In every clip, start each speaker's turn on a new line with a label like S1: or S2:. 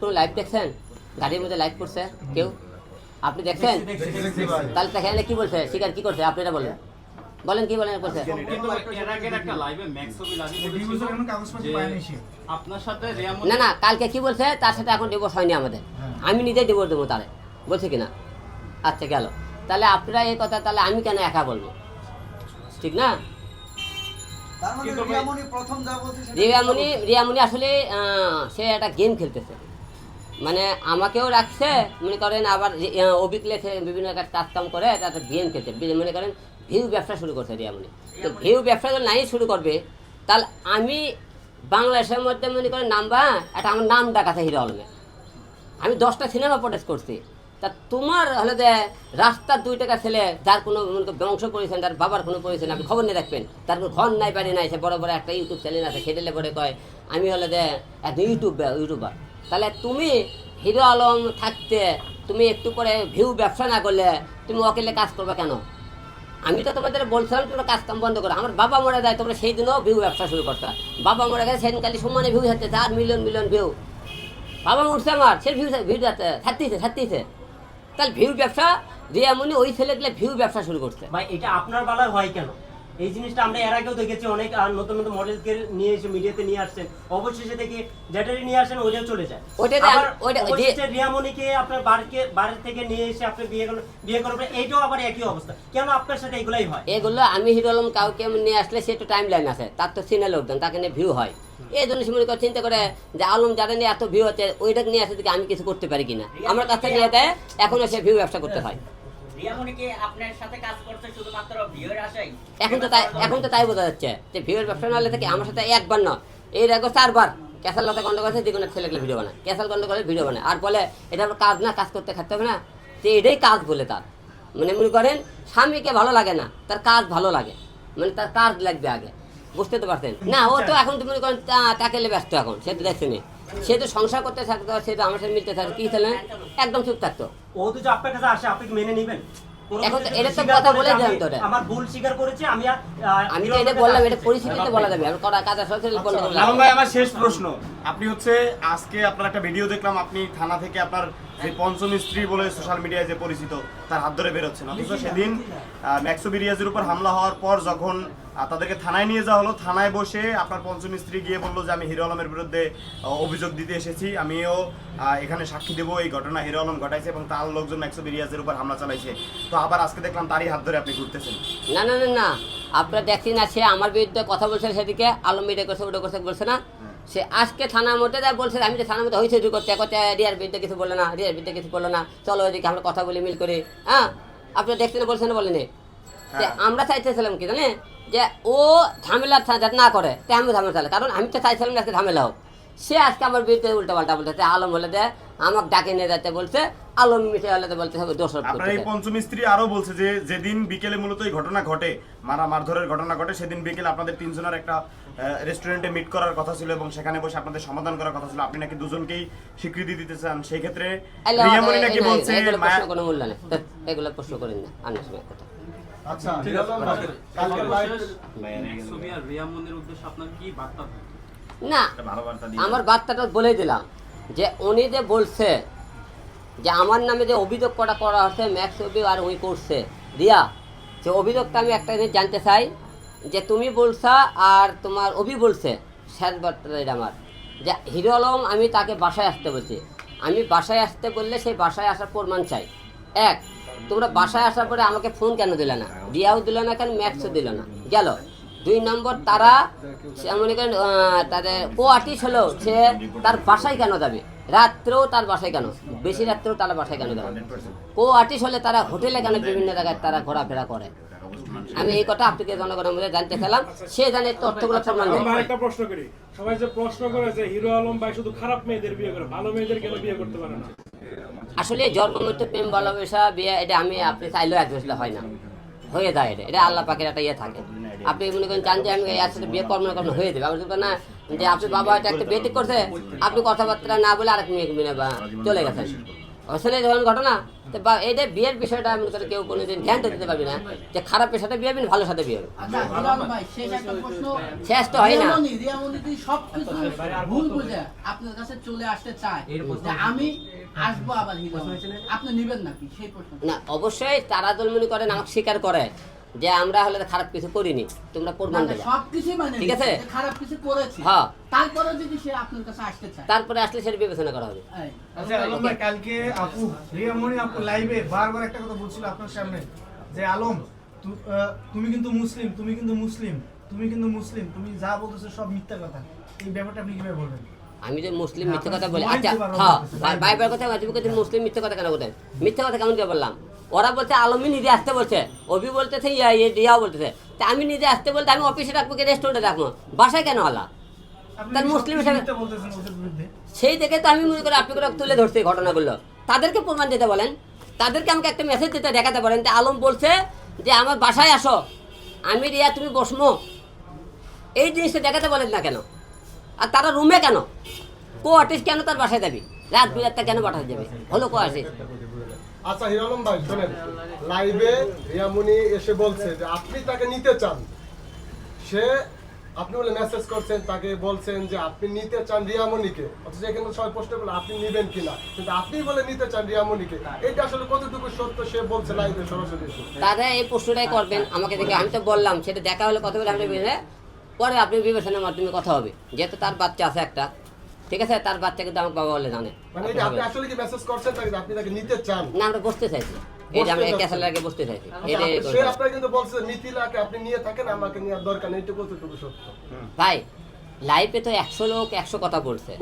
S1: কোনো লাইভ দেখছেন? গাড়ির মধ্যে লাইভ করছে কেউ? আপনি দেখছেন? তাহলে সেখানে কি বলছে? শিকার কি করছে? আপনি এটা বলেন। বলেন কি বলেন করছে? না না কালকে কি বলছে? তার সাথে এখন ডিভোর্স হয়নি আমাদের।
S2: হ্যাঁ।
S1: আমি নিজেই ডিভোর্স দেবো তাহলে বলছে কিনা? আচ্ছা গেল। তাহলে আপনারা এই কথা তাহলে আমি কেন একা বলব? ঠিক না?
S3: তার মানে রিয়ামণি
S1: রিয়ামণি আসলে সে একটা গেম খেলতেছে। মানে আমাকেও রাখছে মনে করেন আবার সে বিভিন্ন একটা কাজ কাম করে তাতে গেম খেলতে মনে করেন ভিউ ব্যবসা শুরু করছে রিয়ামণি তো ভিউ ব্যবসা যদি নাই শুরু করবে তাহলে আমি বাংলাদেশের মধ্যে মনে করেন নামবা একটা আমার নাম ডাকাতে হিরো আলমে। আমি দশটা সিনেমা প্রোটেস করছি। তা তোমার হলে যে রাস্তার দুই টাকা ছেলে যার কোনো মনে বংশ পরিচয় তার বাবার কোনো পরিচয় আপনি খবর নিয়ে রাখবেন তার কোনো ঘর নাই বাড়ি নাই সে বড় বড় একটা ইউটিউব চ্যানেল আছে খেটেলে পরে কয় আমি হলে যে একজন ইউটিউব ইউটিউবার তাহলে তুমি হিরো আলম থাকতে তুমি একটু করে ভিউ ব্যবসা না করলে তুমি ওকেলে কাজ করবে কেন? আমি তো তোমাদের বলছিলাম তোমরা কাজ কাম বন্ধ করো। আমার বাবা মরে যায়, তোমরা সেই দিনও ভিউ ব্যবসা শুরু করতে। বাবা মরে গেছে সেদিন খালি সমানে ভিউ যাচ্ছে চার মিলিয়ন মিলিয়ন ভিউ বাবা উঠছে আমার, সে ভিউ ভিউ যাচ্ছে ছাড়তেছে ছাড়তেছে তাহলে ভিউ ব্যবসা রিয়ামনি ওই ছেলেগুলো ভিউ ব্যবসা শুরু করছে।
S4: ভাই, এটা আপনার বেলায় হয় কেন? এই জিনিসটা আমরা এর আগেও দেখেছি অনেক আর নতুন নতুন মডেলকে নিয়ে এসে মিডিয়াতে নিয়ে আসছেন অবশেষে দেখি যেটারই নিয়ে আসেন ওইটা চলে যায়। অবশেষে রিয়ামণিকে আপনার বাড়িকে বাড়ি থেকে নিয়ে এসে আপনি বিয়ে করলেন বিয়ে করবেন এইটাও আবার একই অবস্থা। কেন আপনার সাথে এগুলাই হয়?
S1: এগুলো আমি হিরো আলম কাউকে নিয়ে আসলে সে একটু টাইম লাইন আছে তার তো সিনে লোকজন তাকে নিয়ে ভিউ হয়। এই জন্য মনে করে চিন্তা করে যে আলম যাদের নিয়ে এত ভিউ হচ্ছে ওইটাকে নিয়ে আসে দিকে আমি কিছু করতে পারি কিনা? আমার কাছে নিয়ে দেয় এখনও সে ভিউ ব্যবসা করতে হয়।
S5: রিয়ামণি আপনার সাথে কাজ করছে শুধুমাত্র ভিউয়ের আশাই
S1: এখন তো তাই এখন তো তাই বোঝা যাচ্ছে যে ভিউয়ের ব্যবসা না হলে থেকে আমার সাথে একবার না। এই দেখো চারবার ক্যাসাল লতা গন্ড করেছে যে কোনো ছেলেগুলো ভিডিও বানায়। ক্যাসাল গন্ড করে ভিডিও বানায়। আর বলে এটা কাজ না কাজ করতে খাতে হবে না। তো এটাই কাজ বলে তার। মানে মনে করেন স্বামীকে ভালো লাগে না তার কাজ ভালো লাগে। মানে তার কাজ লাগবে আগে। বুঝতে তো পারছেন? না ও তো এখন তো মনে করেন তাকে ব্যস্ত এখন সে তো দেখছে নি। সে তো সংসার করতে থাকতো সে তো আমার সাথে মিলতে থাকতো কি ছেলে একদম চুপ থাকতো।
S4: ও তো যে আপনার কাছে আসে আপনি কি মেনে নেবেন?
S1: এখন তো- এটা তো কথা বলে দিলাম
S4: আমি- আমার ভুল স্বীকার করেছি আমি
S1: আমি তো এটা বললাম এটা পরিস্থিতিতে বলা যাবে আমি করা কাজ বলতে
S6: লালন ভাই আমার শেষ প্রশ্ন। আপনি হচ্ছে আজকে আপনার একটা ভিডিও দেখলাম আপনি থানা থেকে আপনার যে পঞ্চম স্ত্রী বলে সোশ্যাল মিডিয়ায় যে পরিচিত তার হাত ধরে বেরোচ্ছেন। অথচ সেদিন ম্যাক্সোবি রিয়াজের উপর হামলা হওয়ার পর যখন তাদেরকে থানায় নিয়ে যাওয়া হলো। থানায় বসে আপনার পঞ্চম স্ত্রী গিয়ে বলল যে আমি হিরো আলমের বিরুদ্ধে অভিযোগ দিতে এসেছি। আমিও এখানে সাক্ষী দেবো। এই ঘটনা হিরো আলম ঘটাইছে এবং তার লোকজন ম্যাক্সোবি রিয়াজের উপর হামলা চালাইছে। তো আবার আজকে দেখলাম তারই হাত ধরে আপনি ঘুরতেছেন।
S1: না না না না। আপনারা দেখছি না সে আমার বিরুদ্ধে কথা বলছে সেদিকে আলম এটা করছে ওটা করছে বলছে না। সে আজকে থানার মধ্যে যা বলছে আমি তো থানার মধ্যে হয়েছে করতে করতে রিয়ার বিরুদ্ধে কিছু বলল না রিয়ার বিরুদ্ধে কিছু বলল না। চলো ওইদিকে আমরা কথা বলি মিল করে। হ্যাঁ? আপনারা দেখছেন বলছেন বলেনি
S6: হ্যাঁ।
S1: আমরা চাইতেছিলাম কি জানে যে ও ঝামেলা যাতে না করে তে আমি ঝামেলা চালে কারণ আমি তো চাইছিলাম না আজকে ঝামেলা হোক। সে আজকে আমার বিরুদ্ধে উল্টা পাল্টা বলতেছে আলম হলে যে আমাকে ডাকে নিয়ে যেতে বলছে আলম মিশে হলে বলতে হবে
S6: আপনার এই পঞ্চম স্ত্রী আরও বলছে যে যেদিন বিকেলে মূলত এই ঘটনা ঘটে মারা মারধরের ঘটনা ঘটে সেদিন বিকেলে আপনাদের তিনজনের একটা রেস্টুরেন্টে মিট করার কথা ছিল এবং সেখানে বসে আপনাদের সমাধান করার কথা ছিল। আপনি নাকি দুজনকেই স্বীকৃতি দিতে চান? সেই ক্ষেত্রে রিয়ামণি নাকি বলছে
S1: কোনো মূল্য নেই। এগুলো প্রশ্ন করেন না। সময় কথা।
S2: আচ্ছা?
S1: না আমার বার্তাটা বলে দিলাম যে উনি যে বলছে যে আমার নামে যে অভিযোগ করা করা হচ্ছে ম্যাক্স অভি আর ওই করছে। রিয়া যে অভিযোগটা আমি একটা জিনিস জানতে চাই যে তুমি বলছা আর তোমার অভি বলছে শেষ বার্তাটা এটা আমার। যে হিরো আলম আমি তাকে বাসায় আসতে বলছি। আমি বাসায় আসতে বললে সেই বাসায় আসার প্রমাণ চাই। এক, তোমরা বাসায় আসার পরে আমাকে ফোন কেন দিলে না? রিয়াও দিল না কেন? ম্যাক্সও দিল না। গেল। দুই নম্বর, তারা মনে করেন তাদের কো আর্টিস্ট হলো, সে তার বাসায় কেন যাবে? রাত্রেও তার বাসায় কেন? বেশি রাত্রেও তার বাসায় কেন যাবে? কো আর্টিস্ট হলে তারা হোটেলে কেন বিভিন্ন জায়গায় তারা ঘোরাফেরা করে? আমি এই কথা আপনাকে জনগণের মধ্যে জানতে চাইলাম। সে জানে তথ্যগুলো
S7: প্রশ্ন করি। সবাই যে প্রশ্ন করে যে হিরো আলম ভাই শুধু খারাপ মেয়েদের বিয়ে করে, ভালো মেয়েদের কেন বিয়ে করতে পারে না?
S1: আসলে জন্মমৃত্যু প্রেম ভালোবাসা বিয়ে, এটা আমি আপনি চাইলেও বসলে হয় না। হয়ে যায় এটা। এটা আল্লাহ পাখির একটা ইয়ে থাকে। আপনি মনে করেন চান যে আমি এর সাথে বিয়ে কর্ম কর্ম হয়ে যাবে। আমি না যে আপনি বাবা এটা একটা বেটি করছে। আপনি কথাবার্তা না বলে আরেক মেয়ে চলে গেছেন। আসলে যখন ঘটনা বা এইটা বিয়ের বিষয়টা আমি তাহলে কেউ কোনোদিন ধ্যান দিতে পারবি না যে খারাপ সাথে বিয়ে ভালো সাথে বিয়ে হবে।
S8: আচ্ছা শেষ একটা প্রশ্ন।
S1: শেষ তো হয় না।
S8: ভুল বুঝে আপনার কাছে চলে আসতে চায় আমি আসব আবার আপনি নেবেন নাকি? সেই প্রশ্ন
S1: না অবশ্যই তারা দল মনে করেন আমাকে স্বীকার করে। যে আমরা হলে খারাপ কিছু করিনি তোমরা প্রমাণ দেবে
S8: সবকিছু মানে
S1: ঠিক আছে?
S8: খারাপ কিছু করেছি।
S1: হ্যাঁ।
S8: তারপরে যদি সে আপনার কাছে আসতে চায়।
S1: তারপরে আসলে সেটা বিবেচনা করা হবে।
S2: আচ্ছা আলম ভাই কালকে আপু রিয়ামণি আপু লাইভে বারবার একটা কথা বলছিল আপনার সামনে যে আলম তুমি কিন্তু মুসলিম তুমি কিন্তু মুসলিম তুমি কিন্তু মুসলিম তুমি যা বলতেছো সব মিথ্যা কথা। এই ব্যাপারটা আপনি কীভাবে বলবেন?
S1: আমি যে মুসলিম
S2: না,
S1: মিথ্যে কথা বলি আচ্ছা হ্যাঁ ভাইবার কথা তুমি মুসলিম মিথ্যে কথা কেন বলতেন মিথ্যে কথা কেমন কে বললাম? ওরা বলছে আলমী নিজে আসতে বলছে। অভি বলতেছে ইয়া ইয়ে বলতেছে। তা আমি নিজে আসতে বলতে আমি অফিসে রাখব কি রেস্টুরেন্টে রাখব বাসায় কেন
S2: হলা
S1: তার মুসলিম হিসাবে- সেই দেখে তো আমি মনে করি আপনি করে তুলে ধরছি ঘটনাগুলো। তাদেরকে প্রমাণ দিতে বলেন। তাদেরকে আমাকে একটা মেসেজ দিতে দেখাতে পারেন যে আলম বলছে যে আমার বাসায় আসো। আমি রিয়া তুমি বসমো। এই জিনিসটা দেখাতে বলেন না কেন? আর তারা রুমে কেন? কো আর্টিস্ট কেন তার বাসায় যাবি? রাত বিরাতটা কেন পাঠাতে যাবে? হলো কো আর্টিস্ট
S9: আচ্ছা হিরালম ভাই, শোনেন। লাইভে রিয়ামুনি এসে বলছে যে আপনি তাকে নিতে চান। সে, আপনি বলে মেসেজ করছেন, তাকে বলছেন যে আপনি নিতে চান রিয়ামণিকে অথচ এখানে সবাই প্রশ্ন করল, আপনি নিবেন কিনা? কিন্তু আপনি বলে নিতে চান রিয়ামণিকে এটা আসলে কতটুকু সত্য সে বলছে লাইভে সরাসরি
S1: দাদা, এই প্রশ্নটাই করবেন আমাকে দেখে। আমি তো বললাম, সেটা দেখা হলে কথা বলে আপনি বিবেচনা পরে আপনি বিবেচনার মাধ্যমে কথা হবে। যেহেতু তার বাচ্চা আছে একটা। ঠিক আছে তার বাচ্চা কিন্তু আমার বাবা বলে জানে।
S9: মানে আপনি আসলে কি মেসেজ করছেন আপনি তাকে নিতে চান?
S1: না আমরা বসতে চাইছি।
S9: বসতে আচ্ছা, আপনি- কিন্তু বলছে যে আপনি নিয়ে থাকেন আমাকে নেওয়ার দরকার নেই। এটুকু কতটুকু সত্য।
S1: ভাই লাইফে তো একশো লোক একশো কথা বলছে।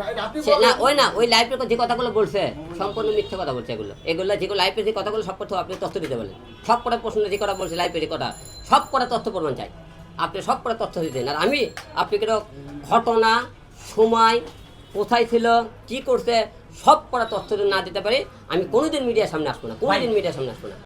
S9: না।
S1: ওই না ওই লাইফে যে কথাগুলো বলছে সম্পূর্ণ মিথ্যে কথা বলছে এগুলো। এগুলো যেগুলো লাইফে যে কথাগুলো সব কথা আপনি তথ্য দিতে বলেন। সব কটা প্রশ্ন যে কথা বলছে লাইফে যে কথা সব কটা তথ্য প্রমাণ চাই। আপনি সব কটা তথ্য দিতেন। আর আমি আপনি কেন ঘটনা সময় কোথায় ছিল কি করছে সব করা তথ্য যদি না দিতে পারি আমি কোনোদিন মিডিয়ার সামনে আসব না কোনোদিন মিডিয়ার সামনে আসব না।